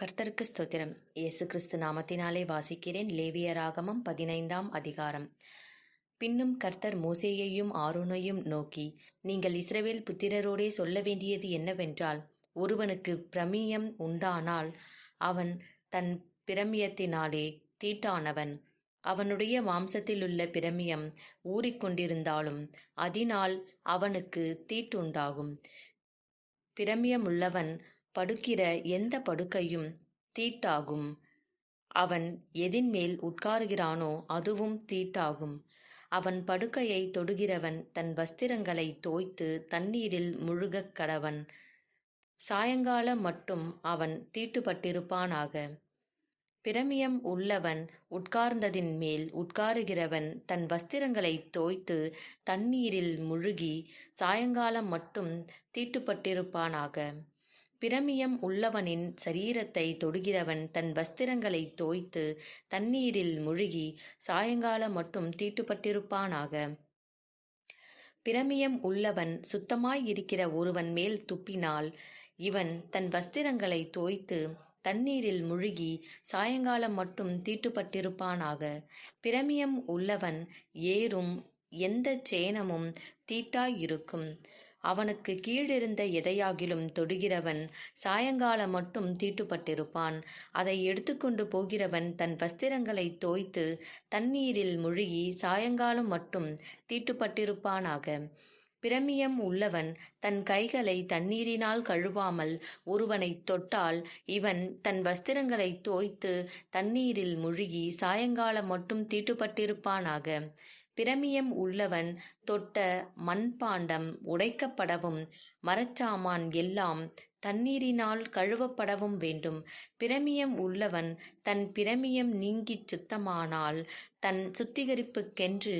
கர்த்தருக்கு ஸ்தோத்திரம். இயேசு கிறிஸ்து நாமத்தினாலே வாசிக்கிறேன் லேவியராகமம் பதினைந்தாம் அதிகாரம். பின்னும் கர்த்தர் மோசேயையும் ஆரோனையும் நோக்கி நீங்கள் இஸ்ரவேல் புத்திரரோடே சொல்ல வேண்டியது என்னவென்றால் ஒருவனுக்கு பிரமியம் உண்டானால் அவன் தன் பிரமியத்தினாலே தீட்டானவன். அவனுடைய மாம்சத்திலுள்ள பிரமியம் ஊறிக்கொண்டிருந்தாலும் அதனால் அவனுக்கு தீட்டுண்டாகும். பிரமியமுள்ளவன் படுக்கிற எந்த படுக்கையும் தீட்டாகும். அவன் எதின்மேல் உட்காருகிறானோ அதுவும் தீட்டாகும். அவன் படுக்கையை தொடுகிறவன் தன் வஸ்திரங்களை தோய்த்து தண்ணீரில் முழுகக் கடவன். சாயங்காலம் மட்டும் அவன் தீட்டுப்பட்டிருப்பானாக. பிரமியம் உள்ளவன் உட்கார்ந்ததின் மேல் உட்காருகிறவன் தன் வஸ்திரங்களை தோய்த்து தண்ணீரில் முழுகி சாயங்காலம் மட்டும் தீட்டுப்பட்டிருப்பானாக. பிரமியம் உள்ளவனின் சரீரத்தை தொடுகிறவன் தன் வஸ்திரங்களை தோய்த்து தண்ணீரில் முழுகி சாயங்காலம் மட்டும் தீட்டுப்பட்டிருப்பானாக. பிரமியம் உள்ளவன் சுத்தமாயிருக்கிற ஒருவன் மேல் துப்பினால் இவன் தன் வஸ்திரங்களை தோய்த்து தண்ணீரில் முழுகி சாயங்காலம் மட்டும் தீட்டுப்பட்டிருப்பானாக. பிரமியம் உள்ளவன் ஏறும் எந்த சேனமும் தீட்டாயிருக்கும். அவனுக்கு கீழிருந்த எதையாகிலும் தொடுகிறவன் சாயங்காலம் மட்டும் தீட்டுப்பட்டிருப்பான். அதை எடுத்துக்கொண்டு போகிறவன் தன் வஸ்திரங்களை தோய்த்து தண்ணீரில் முழுகி சாயங்காலம் மட்டும் தீட்டுப்பட்டிருப்பானாக. பிரமியம் உள்ளவன் தன் கைகளை தண்ணீரினால் கழுவாமல் ஒருவனை தொட்டால் இவன் தன் வஸ்திரங்களை தோய்த்து தண்ணீரில் முழுகி சாயங்காலம் மட்டும் தீட்டுப்பட்டிருப்பானாக. பிரமியம் உள்ளவன் தொட்ட மண்பாண்டம் உடைக்கப்படவும் மரச்சாமான் எல்லாம் தண்ணீரினால் கழுவப்படவும் வேண்டும். பிரமியம் உள்ளவன் தன் பிரமியம் நீங்கிச் சுத்தமானால் தன் சுத்திகரிப்புக்கென்று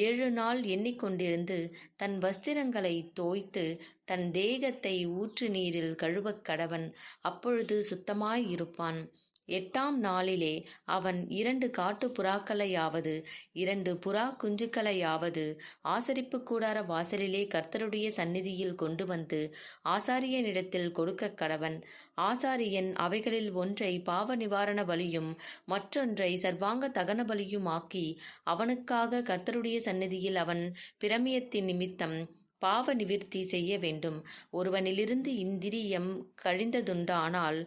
ஏழு நாள் எண்ணிக்கொண்டிருந்து தன் வஸ்திரங்களை தோய்த்து தன் தேகத்தை ஊற்று நீரில் கழுவக் கடவன் அப்பொழுது சுத்தமாயிருப்பான் எட்டாம் நாளிலே அவன் இரண்டு காட்டு புறாக்களையாவது இரண்டு புறா குஞ்சுக்களையாவது ஆசரிப்பு கூடார வாசலிலே கர்த்தருடைய சந்நிதியில் கொண்டு வந்து ஆசாரியனிடத்தில் கொடுக்க கடவன். ஆசாரியன் அவைகளில் ஒன்றை பாவ நிவாரண பலியும் மற்றொன்றை சர்வாங்க தகன பலியும் ஆக்கி அவனுக்காக கர்த்தருடைய சந்நிதியில் அவன் பிரமியத்தின் நிமித்தம் பாவ நிவிற்த்தி செய்ய வேண்டும். ஒருவனிலிருந்து இந்திரியம் கழிந்ததுண்டானால்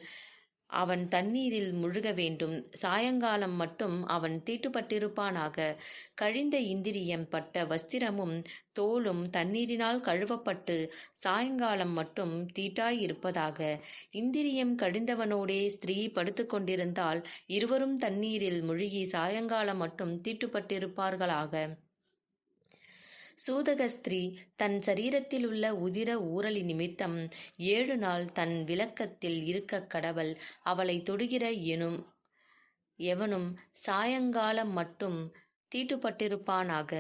அவன் தண்ணீரில் முழுக வேண்டும். சாயங்காலம் மட்டும் அவன் தீட்டுப்பட்டிருப்பானாக. கழிந்த இந்திரியம் பட்ட வஸ்திரமும் தோலும் தண்ணீரினால் கழுவப்பட்டு சாயங்காலம் மட்டும் தீட்டாயிருப்பதாக. இந்திரியம் கழிந்தவனோடே ஸ்திரீ படுத்துக்கொண்டிருந்தால் இருவரும் தண்ணீரில் முழுகி சாயங்காலம் மட்டும் தீட்டுப்பட்டிருப்பார்களாக. சூதக ஸ்திரீ தன் சரீரத்தில் உள்ள உதிர ஊரலி நிமித்தம் ஏழு நாள் தன் விளக்கத்தில் இருக்க கடவள். அவளை தொடுகிற எனும் எவனும் சாயங்காலம் மட்டும் தீட்டுப்பட்டிருப்பானாக?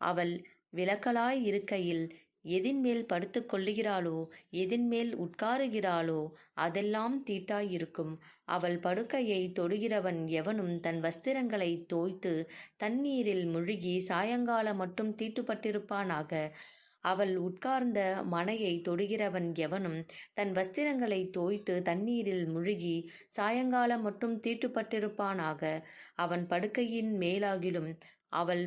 அவள் விளக்கலாய் இருக்கையில் எதின்மேல் படுத்து கொள்ளுகிறாளோ? எதின்மேல் உட்காருகிறாளோ? அதெல்லாம் தீட்டாயிருக்கும். அவள் படுக்கையை தொடுகிறவன் எவனும் தன் வஸ்திரங்களை தோய்த்து தண்ணீரில் முழுகி சாயங்காலம் மட்டும் தீட்டுப்பட்டிருப்பானாக? அவள் உட்கார்ந்த மனையை தொடுகிறவன் எவனும் தன் வஸ்திரங்களை தோய்த்து தண்ணீரில் முழுகி சாயங்காலம் மட்டும் தீட்டுப்பட்டிருப்பானாக? அவன் படுக்கையின் மேலாகிலும் அவள்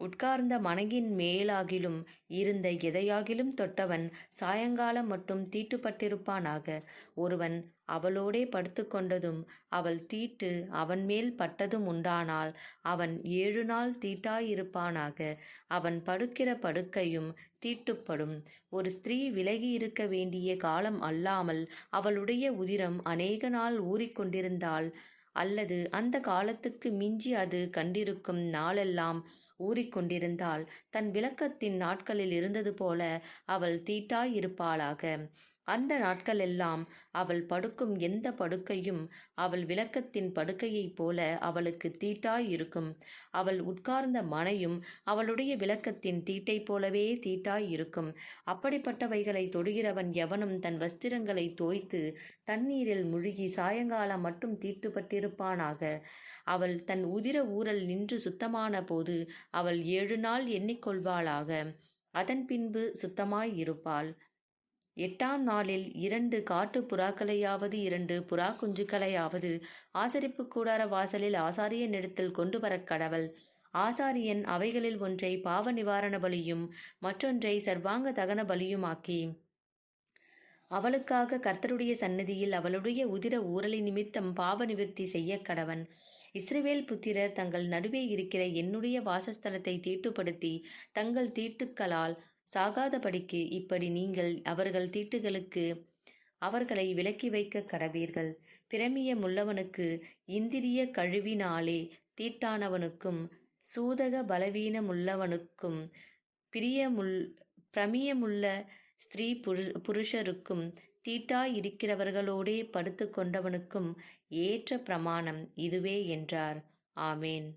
உட்கார்ந்த மனையின் மேலாகிலும் இருந்த எதையாகிலும் தொட்டவன் சாயங்காலம் மட்டும் தீட்டுப்பட்டிருப்பானாக. ஒருவன் அவளோடே படுத்துக்கொண்டதும் அவள் தீட்டு அவன் மேல் பட்டதும் உண்டானால் அவன் ஏழு நாள் தீட்டாயிருப்பானாக. அவன் படுக்கிற படுக்கையும் தீட்டுப்படும். ஒரு ஸ்திரீ விலகி இருக்க வேண்டிய காலம் அல்லாமல் அவளுடைய உதிரம் அநேக நாள் ஊறிக்கொண்டிருந்தால் அல்லது அந்த காலத்துக்கு மிஞ்சி அது கண்டிருக்கும் நாளெல்லாம் ஊறிக்கொண்டிருந்தால் தன் விளக்கத்தின் நாட்களில் இருந்தது போல அவள் தீட்டாயிருப்பாளாக. அந்த நாட்களெல்லாம் அவள் படுக்கும் எந்த படுக்கையும் அவள் விளக்கத்தின் படுக்கையைப் போல அவளுக்கு தீட்டாயிருக்கும். அவள் உட்கார்ந்த மனையும் அவளுடைய விளக்கத்தின் தீட்டைப் போலவே தீட்டாயிருக்கும். அப்படிப்பட்டவைகளை தொடுகிறவன் எவனும் தன் வஸ்திரங்களை தோய்த்து தண்ணீரில் முழுகி சாயங்காலம் மட்டும் தீட்டுப்பட்டிருப்பானாக. அவள் தன் உதிர ஊரல் நின்று சுத்தமான போது அவள் ஏழு நாள் எண்ணிக்கொள்வாளாக. அதன் பின்பு சுத்தமாய் இருப்பாள் எட்டாம் நாளில் இரண்டு காட்டுப் புறாக்களையாவது இரண்டு புறா குஞ்சுகளையாவது ஆசரிப்பு கூடார வாசலில் ஆசாரியன் இடத்தில் கொண்டு வரக் கடவள். ஆசாரியன் அவைகளில் ஒன்றை பாவ நிவாரண பலியும் மற்றொன்றை சர்வாங்க தகன பலியுமாக்கி. அவளுக்காக கர்த்தருடைய சன்னதியில் அவளுடைய உதிர ஊரலி நிமித்தம் பாவ நிவர்த்தி செய்ய கடவன். இஸ்ரவேல் புத்திரர் தங்கள் நடுவே இருக்கிற என்னுடைய வாசஸ்தலத்தை தீட்டுப்படுத்தி தங்கள் தீட்டுக்களால் சாகாதபடிக்கு இப்படி நீங்கள் அவர்கள் தீட்டுகளுக்கு அவர்களை விலக்கி வைக்க கடவீர்கள் பிரமியமுள்ளவனுக்கு இந்திரிய கழுவினாலே தீட்டானவனுக்கும் சூதக பலவீனமுள்ளவனுக்கும் பிரியமுள் பிரமியமுள்ள ஸ்திரீ புரு புருஷருக்கும் தீட்டாயிருக்கிறவர்களோடே படுத்து கொண்டவனுக்கும் ஏற்ற பிரமாணம் இதுவே என்றார். ஆமேன்.